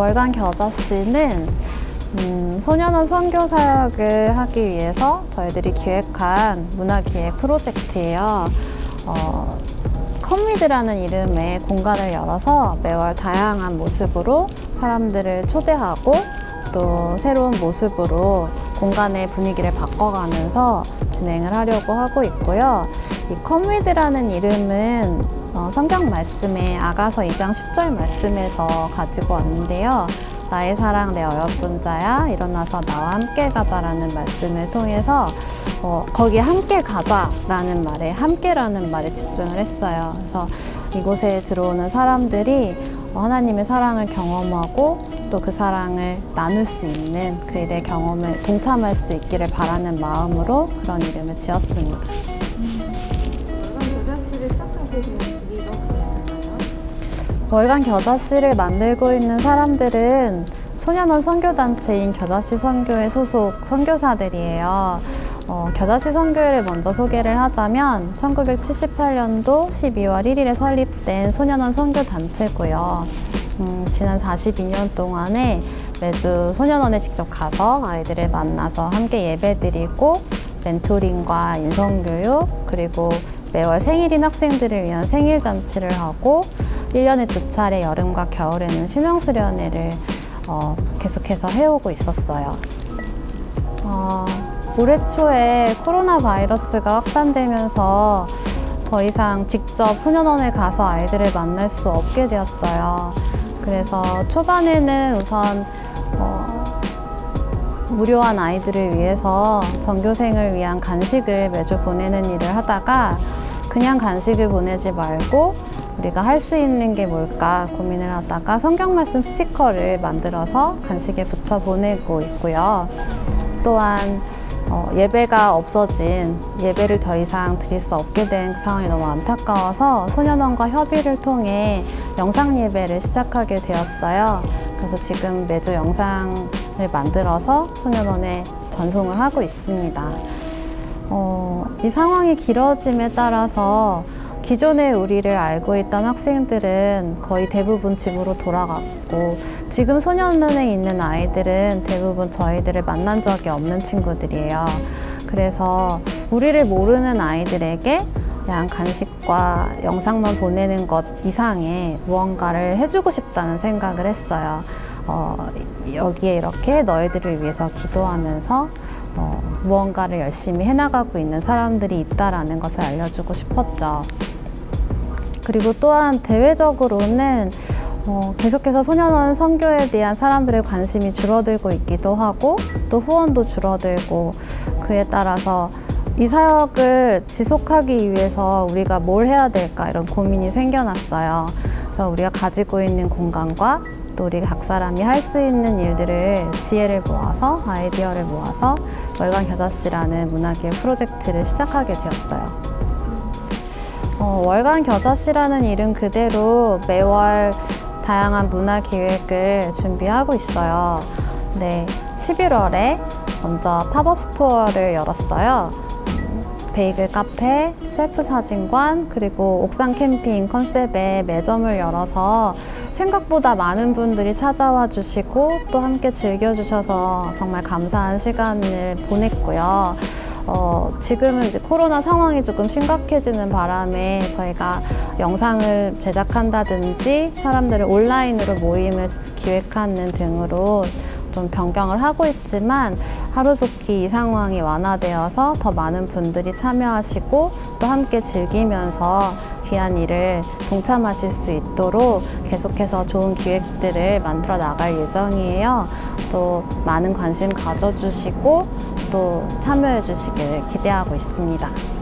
월간 겨자씨는 음, 소년원 선교 사역을 하기 위해서 저희들이 기획한 문화기획 프로젝트예요. 어, 컴미드라는 이름의 공간을 열어서 매월 다양한 모습으로 사람들을 초대하고 또 새로운 모습으로 공간의 분위기를 바꿔가면서 진행을 하려고 하고 있고요. 이 컴미드라는 이름은 어, 성경 말씀에 아가서 2장 10절 말씀에서 가지고 왔는데요. 나의 사랑 내 어여쁜 자야 일어나서 나와 함께 가자라는 말씀을 통해서 어, 거기에 함께 가자라는 말에 함께라는 말에 집중을 했어요. 그래서 이곳에 들어오는 사람들이 어, 하나님의 사랑을 경험하고 또그 사랑을 나눌 수 있는 그 일의 경험을 동참할 수 있기를 바라는 마음으로 그런 이름을 지었습니다. 월간 겨자씨를 만들고 있는 사람들은 소년원 선교단체인 겨자씨 선교회 소속 선교사들이에요. 어, 겨자씨 선교회를 먼저 소개를 하자면 1978년도 12월 1일에 설립된 소년원 선교단체고요. 음, 지난 42년 동안에 매주 소년원에 직접 가서 아이들을 만나서 함께 예배드리고 멘토링과 인성교육 그리고 매월 생일인 학생들을 위한 생일 잔치를 하고 1년에 두 차례 여름과 겨울에는 신앙수련회를 어, 계속해서 해오고 있었어요. 어, 올해 초에 코로나 바이러스가 확산되면서 더 이상 직접 소년원에 가서 아이들을 만날 수 없게 되었어요. 그래서 초반에는 우선 어, 무료한 아이들을 위해서 전교생을 위한 간식을 매주 보내는 일을 하다가 그냥 간식을 보내지 말고 우리가 할 수 있는 게 뭘까 고민을 하다가 성경 말씀 스티커를 만들어서 간식에 붙여 보내고 있고요. 또한 어, 예배가 없어진 예배를 더 이상 드릴 수 없게 된 상황이 너무 안타까워서 소년원과 협의를 통해 영상 예배를 시작하게 되었어요. 그래서 지금 매주 영상을 만들어서 소년원에 전송을 하고 있습니다. 어, 이 상황이 길어짐에 따라서 기존에 우리를 알고 있던 학생들은 거의 대부분 집으로 돌아갔고 지금 소년원에 있는 아이들은 대부분 저희들을 만난 적이 없는 친구들이에요. 그래서 우리를 모르는 아이들에게 그냥 간식과 영상만 보내는 것 이상의 무언가를 해주고 싶다는 생각을 했어요. 어, 여기에 이렇게 너희들을 위해서 기도하면서 어, 무언가를 열심히 해나가고 있는 사람들이 있다라는 것을 알려주고 싶었죠. 그리고 또한 대외적으로는 어, 계속해서 소년원 선교에 대한 사람들의 관심이 줄어들고 있기도 하고 또 후원도 줄어들고 그에 따라서 이 사역을 지속하기 위해서 우리가 뭘 해야 될까 이런 고민이 생겨났어요. 그래서 우리가 가지고 있는 공간과 또 우리 각 사람이 할 수 있는 일들을 지혜를 모아서 아이디어를 모아서 월간 겨자씨라는 문화기획 프로젝트를 시작하게 되었어요. 어, 월간 겨자씨라는 이름 그대로 매월 다양한 문화 기획을 준비하고 있어요. 네, 11월에 먼저 팝업 스토어를 열었어요. 음, 베이글 카페, 셀프 사진관, 그리고 옥상 캠핑 컨셉의 매점을 열어서 생각보다 많은 분들이 찾아와 주시고 또 함께 즐겨주셔서 정말 감사한 시간을 보냈고요. 어, 지금은 이제 코로나 상황이 조금 심각해지는 바람에 저희가 영상을 제작한다든지 사람들을 온라인으로 모임을 기획하는 등으로 좀 변경을 하고 있지만 하루속히 이 상황이 완화되어서 더 많은 분들이 참여하시고 또 함께 즐기면서 귀한 일을 동참하실 수 있도록 계속해서 좋은 기획들을 만들어 나갈 예정이에요. 또 많은 관심 가져주시고 또 참여해 주시길 기대하고 있습니다.